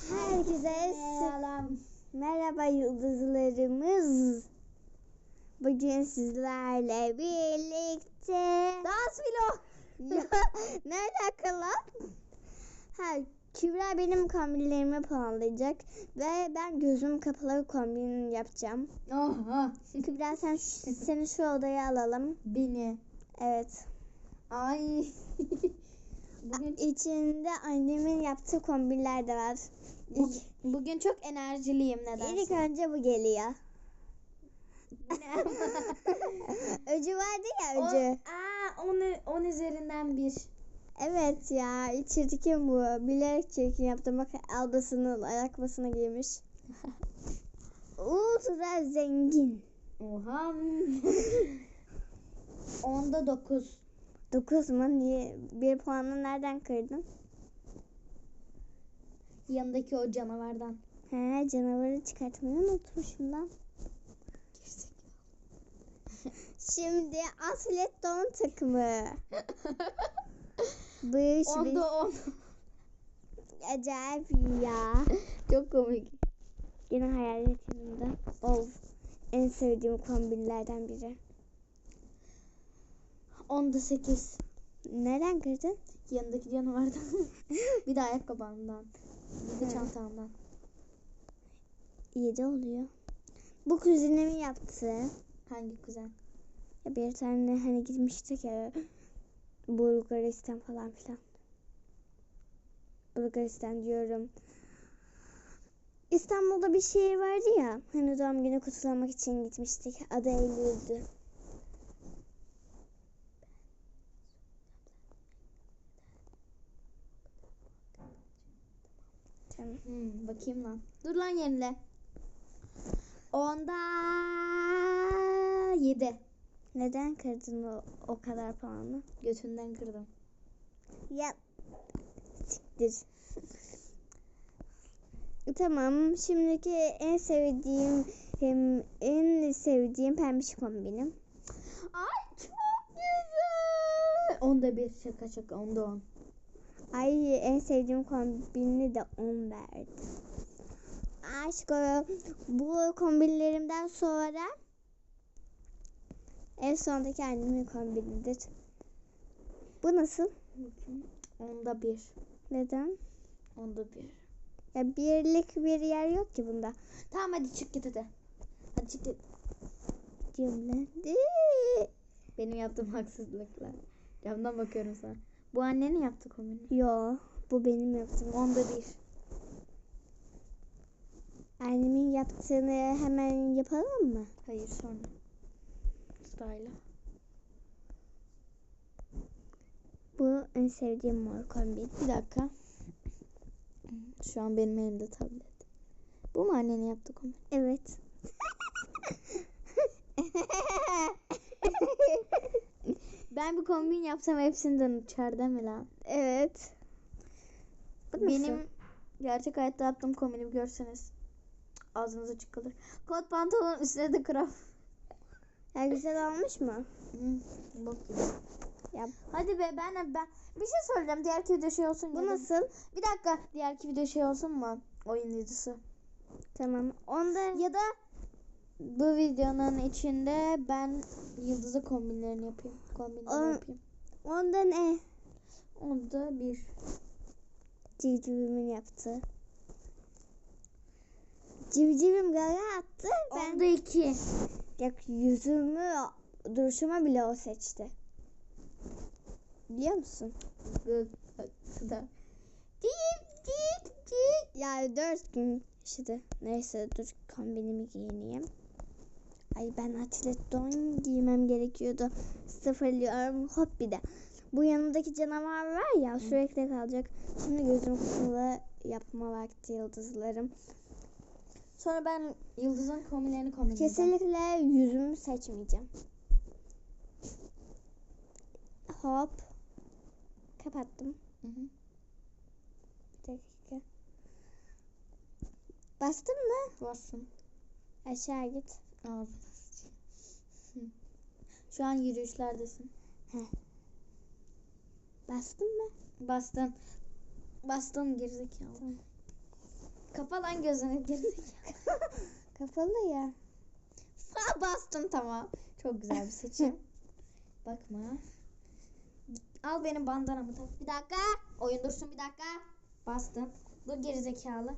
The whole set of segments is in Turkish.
Herkese selam. Merhaba yıldızlarımız. Bugün sizlerle birlikte dans vlog. ya, ne alaka lan? Ha, Kübra benim kombinlerimi puanlayacak ve ben gözüm kapalı kombin yapacağım. Oha. Kübra sen seni şu odaya alalım. Beni. Evet. Ay. bugün, İçinde annemin yaptığı kombinler de var. bu- İlk, bugün çok enerjiliyim neden? ilk önce bu geliyor. Öcü vardı ya öcü. Aa, onu, on üzerinden bir. Evet ya çirkin bu. Bilerek çirkin yaptım. Bak albasının ayakkabısını giymiş. Ultra zengin. Oha. Onda dokuz. 9 mu? Niye? Bir puanı nereden kırdın? Yanındaki o canavardan. He canavarı çıkartmayı unutmuşum lan. Şimdi atlet don takımı. Bış. Onda on. Acayip ya. çok komik. Yine hayalet yanımda. Of. En sevdiğim kombinlerden biri. Onda sekiz. Neden kırdın? Yanındaki canavardan. bir de ayakkabından. Bir de çantamdan. De oluyor. Bu kuzenimin yaptığı. Hangi kuzen? Ya bir tane hani gitmiştik ya Bulgaristan falan filan. Bulgaristan diyorum. İstanbul'da bir şehir vardı ya. Hani doğum günü kutlamak için gitmiştik. Adı Eylül'dü. Hmm, bakayım lan. Dur lan yerine. Onda yedi. Neden kırdın o, o kadar puanı? Götünden kırdım. Ya siktir. Tamam. Şimdiki en sevdiğim hem en sevdiğim pembiş kombinim. Ay çok güzel. Onda bir şaka şaka onda on. Ay en sevdiğim kombini de 10 verdi. Aşk bu kombinlerimden sonra en sondaki annemin kombinidir. Bu nasıl? Onda bir. Neden? Onda bir. Ya birlik bir yer yok ki bunda. Tamam hadi çık git hadi. Hadi çık git. Cümlendi. Benim yaptığım haksızlıklar. Camdan bakıyorum sana. Bu annenin yaptığı kombini. Yo, bu benim yaptığım. Onda bir. Annemin yaptığını hemen yapalım mı? Hayır sonra. Sırayla. Bu en sevdiğim mor kombin. Bir dakika. Şu an benim elimde tablet. Bu mu annenin yaptığı kombin? Evet. Ben bir kombin yapsam hepsinden uçar değil mi lan? evet. Bu nasıl? Benim gerçek hayatta yaptığım kombini bir görseniz ağzınız açık kalır. Kot pantolon üstüne de kraf. Ya güzel olmuş mu? Hmm, bok gibi. Ya Hadi be ben ben bir şey söyleyeceğim. Diğerki video şey olsun. bu da- nasıl? Bir dakika. Diğerki video şey olsun mu? Oyun videosu. Tamam. Onda Ya da bu videonun içinde ben yıldızı kombinlerini yapayım. Kombinleri Aa. yapayım. onda ne? Onda bir. Civcivimin yaptı. Civcivim gaga attı. Ben Onda iki. ya yüzümü duruşuma bile o seçti. Biliyor musun? Da. Cik cik cik. Ya dört gün yaşadı. Neyse dur kombinimi giyineyim. Ay ben atlet don giymem gerekiyordu. Sıfırlıyorum. Hop bir de. Bu yanındaki canavar var ya sürekli kalacak. Şimdi gözüm kapalı yapma vakti yıldızlarım. Sonra ben yıldızın kombinlerini kombinleyeceğim. Kesinlikle yüzümü seçmeyeceğim. Hop. Kapattım. Hı hı. Bir dakika. Bastın mı? Bassın. Aşağı git. Ağzına. Şu an yürüyüşlerdesin. Bastın mı? Bastın. Bastın gerizekalı. Tamam. Kapa lan gözünü gerizekalı. Kapalı ya. Aa, Bastım tamam. Çok güzel bir seçim. Bakma. Al benim bandanamı tak. Bir dakika. Oyun dursun bir dakika. Bastın. Dur gerizekalı.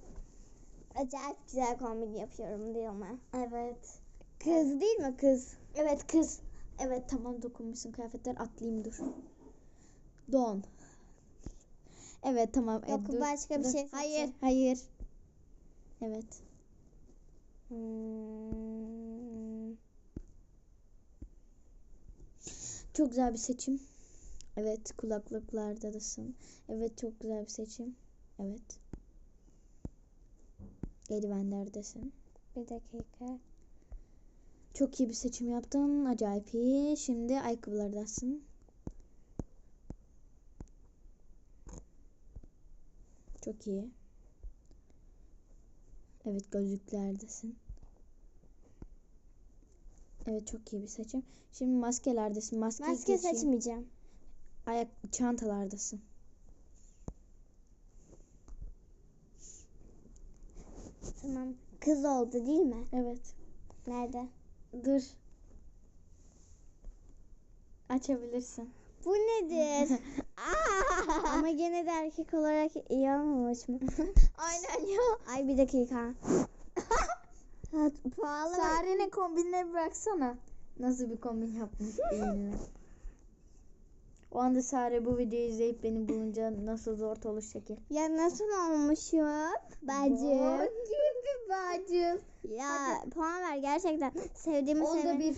Acayip güzel kombin yapıyorum diyor mu? Evet. Kız değil mi kız? Evet kız. Evet tamam dokunmuşsun kıyafetler atlayayım dur. Don. Evet tamam. Yok, dur, başka bir dur. şey Hayır seçin. hayır. Evet. Hmm. Çok güzel bir seçim. Evet kulaklıklardasın. Evet çok güzel bir seçim. Evet. Eldivenlerdesin. Bir dakika. Çok iyi bir seçim yaptın. Acayip iyi. Şimdi ayakkabılardasın. Çok iyi. Evet gözlüklerdesin. Evet çok iyi bir seçim. Şimdi maskelerdesin. Maske, Maske seçmeyeceğim. Ayak çantalardasın. Tamam. Kız oldu değil mi? Evet. Nerede? Dur. Açabilirsin. Bu nedir? Ama gene de erkek olarak iyi olmamış mı? Aynen ya. Ay bir dakika. Ha, Pahalı mı? Sare'nin kombinine bıraksana. Nasıl bir kombin yapmış benimle. O anda Sare bu videoyu izleyip beni bulunca nasıl zor olur şekil. Ya nasıl olmuşum? Bacım. gibi bacım. Ya puan ver gerçekten. Sevdiğimi Onda sevme. bir.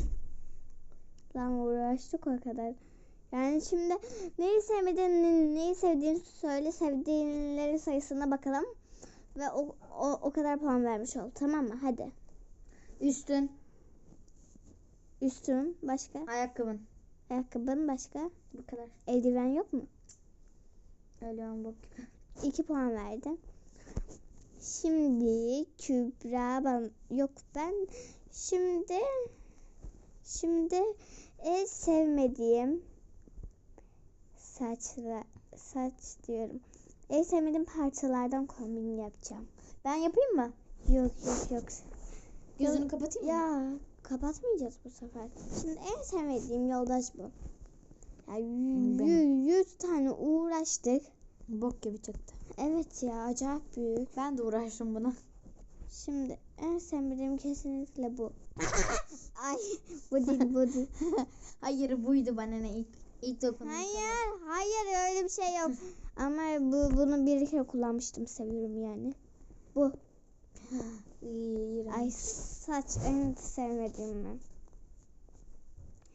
Lan uğraştık o kadar. Yani şimdi neyi sevmediğini, neyi sevdiğini söyle. Sevdiğinlerin sayısına bakalım. Ve o, o, o kadar puan vermiş ol. Tamam mı? Hadi. Üstün. Üstün başka. Ayakkabın. Ayakkabın başka. Bu kadar. Eldiven yok mu? Ölüyorum bok gibi. 2 puan verdim. Şimdi Kübra ben yok ben şimdi şimdi en sevmediğim saçla saç diyorum. En sevmediğim parçalardan kombin yapacağım. Ben yapayım mı? Yok yok yok. Gözünü kapatayım mı? Ya kapatmayacağız bu sefer. Şimdi en sevmediğim yoldaş bu. Ya yü- yüz tane uğraştık. Bok gibi çıktı. Evet ya acayip büyük. Ben de uğraştım buna. Şimdi en sevmediğim kesinlikle bu. Ay bu değil bu değil. Hayır buydu bana ne ilk ilk dokunduğum Hayır hayır öyle bir şey yok. Ama bu bunu bir kere kullanmıştım seviyorum yani. Bu. Ay saç en sevmediğim ben.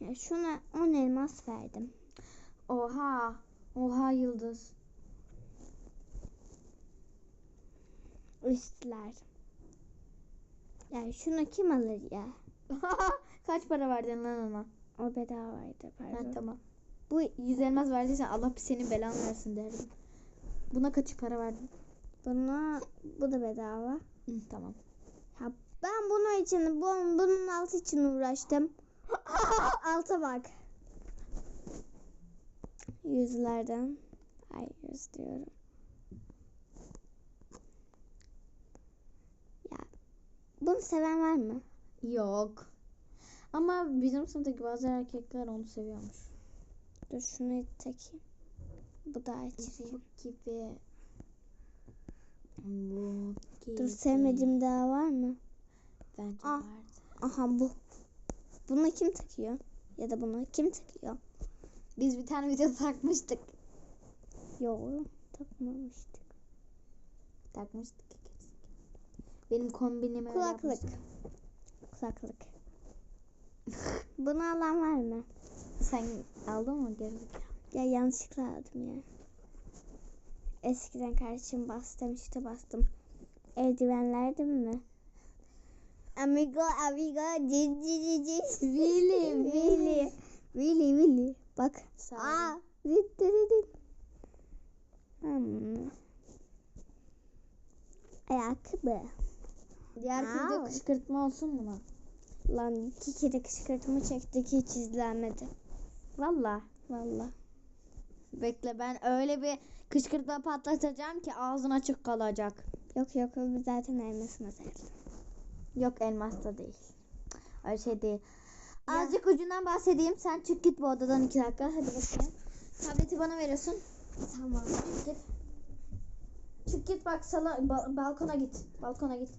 Ya şuna 10 elmas verdim. Oha. Oha yıldız. Üstler. Ya şunu kim alır ya? Kaç para verdin lan ona? O bedavaydı Ha, pardon. tamam. Bu 100 elmas verdiysen Allah bir senin belanı versin derdim. Buna kaç para verdin? buna bu da bedava. Hı, tamam. Ya ben bunun için bu, bunun altı için uğraştım. Alta bak. Yüzlerden. Ay yüz diyorum. Bunu seven var mı? Yok. Ama bizim sınıftaki bazı erkekler onu seviyormuş. Dur şunu takayım. Bu da açayım. Bok gibi. Bok gibi. Dur sevmediğim daha var mı? Bence Ah. vardı. Aha bu. Bunu kim takıyor? Ya da bunu kim takıyor? Biz bir tane video takmıştık. Yok takmamıştık. Takmıştık. Benim kombinim öyle Kulaklık. Kulaklık. Bunu alan var mı? Sen aldın mı geri? Ya yanlışlıkla aldım ya. Eskiden kardeşim bastım işte bastım. Eldivenlerdi mi? Amigo, amigo, cici cici. Willy, Willy. Willy, Willy. Bak. Sağ Aa, dit, dit, dit. Hmm. Ayakkabı. Diğer video kışkırtma olsun mu lan? Lan iki kere kışkırtma çektik hiç izlenmedi. Valla. Valla. Bekle ben öyle bir kışkırtma patlatacağım ki ağzın açık kalacak. Yok yok o zaten elmas meselesi. Yok elmas da değil. Öyle şey değil. Azıcık ucundan bahsedeyim. Sen çık git bu odadan iki dakika. Hadi bakayım. Tableti bana veriyorsun. Tamam. Çık git. Çık git bak sala ba- balkona git. Balkona git.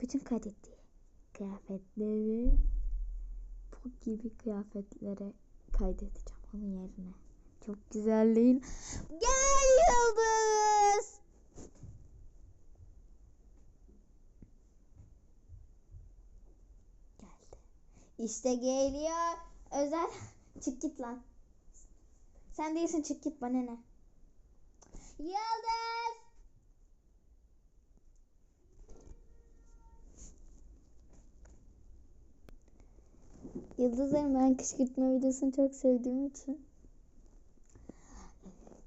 Bütün kaydettiği kıyafetleri bu gibi kıyafetlere kaydedeceğim onun yerine. Çok güzel değil. Gel Yıldız. Geldi. İşte geliyor. Özel. Çık git lan. Sen değilsin çık git bana ne? Yıldız. Yıldızların ben kışkırtma videosunu çok sevdiğim için.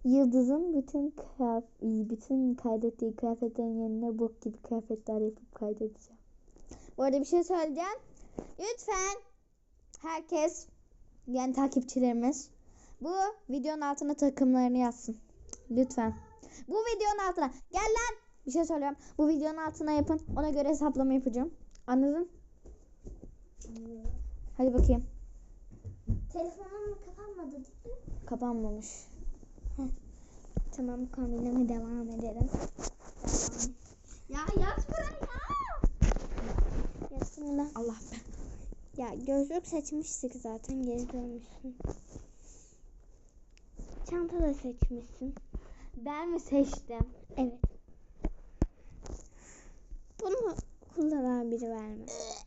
Yıldız'ın bütün kıyaf bütün kaydettiği kıyafetlerin yerine bok gibi kıyafetler yapıp kaydedeceğim. Bu arada bir şey söyleyeceğim. Lütfen herkes yani takipçilerimiz bu videonun altına takımlarını yazsın. Lütfen. Bu videonun altına. Gel lan. Bir şey söylüyorum. Bu videonun altına yapın. Ona göre hesaplama yapacağım. Anladın? Hadi bakayım. Telefonum kapanmadı değil mi? Kapanmamış. Tamam kombinime devam edelim. Ya yaz buraya. Yatsın lan. Allah be. Ya gözlük seçmiştik zaten geri dönmüşsün. Çanta da seçmişsin. Ben mi seçtim? Evet. Bunu kullanan biri vermez.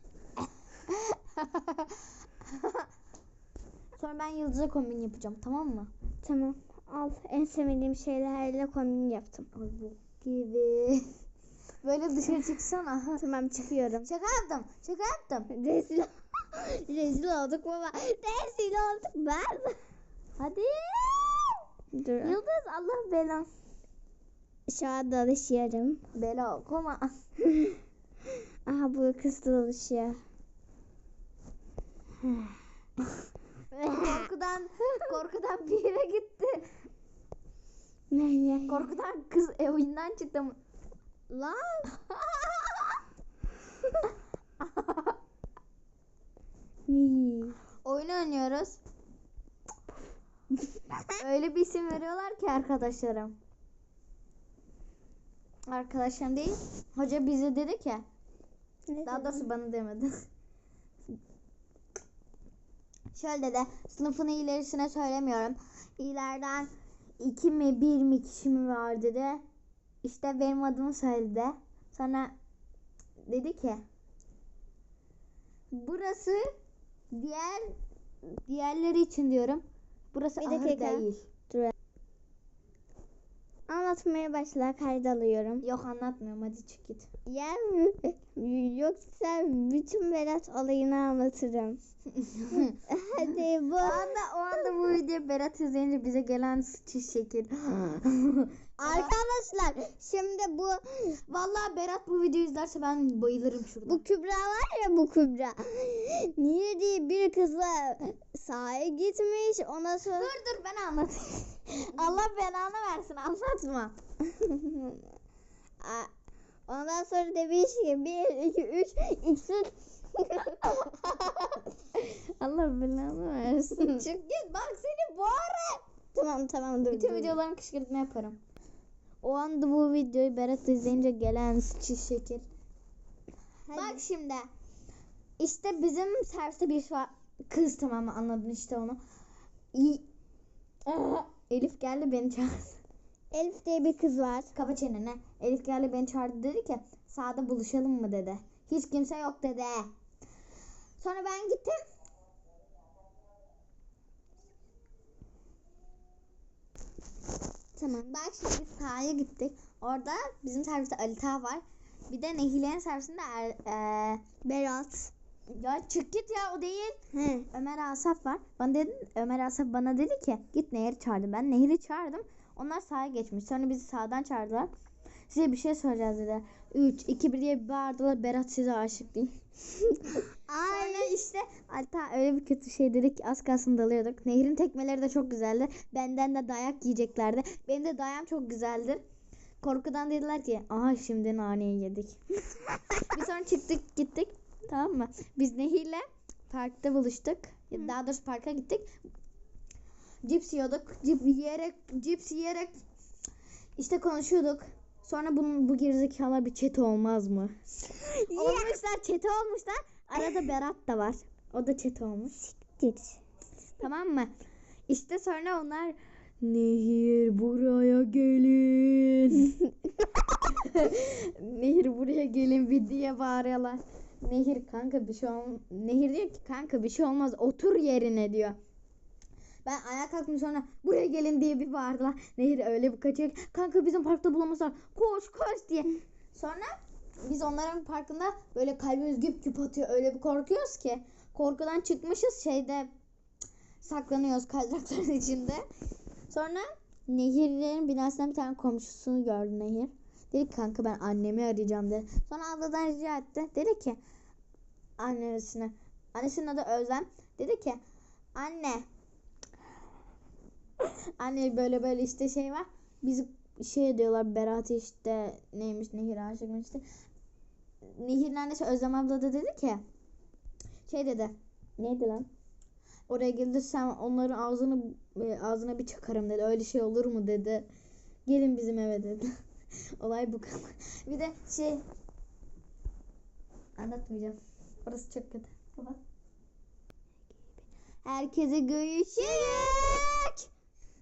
Sonra ben Yıldız'a kombin yapacağım tamam mı? Tamam al en sevmediğim şeylerle kombin yaptım. Ay bu gibi. Böyle dışarı çıksana. Tamam çıkıyorum. Şaka yaptım. Şaka yaptım. Rezil Rezil olduk baba. Rezil olduk ben. Hadi. Dur. Yıldız Allah belan. Şu anda alışıyorum. Bela koma. Aha bu kız da alışıyor. Korkudan korkudan bir yere gitti. Korkudan kız e, oyundan çıktı. Lan. Oyun oynuyoruz. Öyle bir isim veriyorlar ki arkadaşlarım. Arkadaşlarım değil. Hoca bize dedi ki. Ne Daha doğrusu bana demedi. Şöyle dedi. Sınıfın ilerisine söylemiyorum. İleriden iki mi bir mi kişi mi var dedi. İşte benim adımı söyledi. Sonra dedi ki burası diğer diğerleri için diyorum. Burası Bir ahır dakika. değil. Anlatmaya başla kayda alıyorum. Yok anlatmıyorum hadi çık git. Ya yoksa bütün Berat olayını anlatırım. Hadi bu. o anda o anda bu video Berat izleyince bize gelen sıçış şekil. Arkadaşlar şimdi bu Vallahi Berat bu videoyu izlerse ben bayılırım şurada. bu Kübra var ya bu Kübra. Niye diye bir kızla sahaya gitmiş ona sonra Dur dur ben anlatayım. Allah belanı versin anlatma. Ondan sonra demiş ki 1, 2, 3, ikisi Allah belanı versin. Çık git bak seni boğarım. Tamam tamam dur. Bütün dur. videolarımı kışkırtma yaparım. O anda bu videoyu Berat izleyince gelen sıçış şekil. Hadi. Bak şimdi. İşte bizim serviste bir var. Kız tamam mı anladın işte onu. İyi. Elif geldi beni çağırdı. Elif diye bir kız var. Kapa çeneni. Elif geldi beni çağırdı dedi ki sağda buluşalım mı dedi. Hiç kimse yok dedi. Sonra ben gittim. Tamam. Bak şimdi biz sahaya gittik. Orada bizim serviste Ali Taha var. Bir de Nehile'nin servisinde er, eee, Berat. ya çık git ya o değil. He. Ömer Asaf var. Bana dedi, Ömer Asaf bana dedi ki git Nehir'i çağırdım. Ben Nehir'i çağırdım. Onlar sahaya geçmiş. Sonra bizi sağdan çağırdılar. Size bir şey söyleyeceğiz dedi. 3, 2, 1 diye bir bağırdılar. Berat size aşık değil. Sonra işte Alta öyle bir kötü şey dedik ki az kalsın dalıyorduk. Nehir'in tekmeleri de çok güzeldi. Benden de dayak yiyeceklerdi. Benim de dayağım çok güzeldir. korkudan dediler ki aha şimdi naneyi yedik. bir sonra çıktık gittik tamam mı? Biz Nehir'le parkta buluştuk. Ya Daha doğrusu parka gittik. Cips yiyorduk. Cip yiyerek, cips yiyerek işte konuşuyorduk. Sonra bunun bu gerizekalı bir çete olmaz mı? olmuşlar çete olmuşlar. Arada Berat da var. O da çete olmuş. Git. Tamam mı? İşte sonra onlar Nehir buraya gelin. Nehir buraya gelin bir diye bağırıyorlar. Nehir kanka bir şey ol Nehir diyor ki kanka bir şey olmaz otur yerine diyor. Ben ayağa kalktım sonra buraya gelin diye bir bağırdılar. Nehir öyle bir kaçıyor kanka bizim parkta bulamazlar koş koş diye. Sonra biz onların parkında böyle kalbimiz güp güp atıyor öyle bir korkuyoruz ki. Korkudan çıkmışız şeyde saklanıyoruz kaydırakların içinde. Sonra Nehir'in binasından bir tane komşusunu gördü Nehir. Dedi ki kanka ben annemi arayacağım dedi. Sonra abladan rica etti. Dedi ki annesine. Annesinin adı Özlem. Dedi ki anne anne böyle böyle işte şey var. Biz şey diyorlar Berat işte neymiş Nehir aşıkmış işte. Nehir'in annesi Özlem abla da dedi ki şey dedi. Neydi lan? Oraya gelirsen onların ağzını e, ağzına bir çakarım dedi. Öyle şey olur mu dedi. Gelin bizim eve dedi. Olay bu kadar. Bir de şey anlatmayacağım. Orası çok kötü. Kapat. Herkese görüşürüz.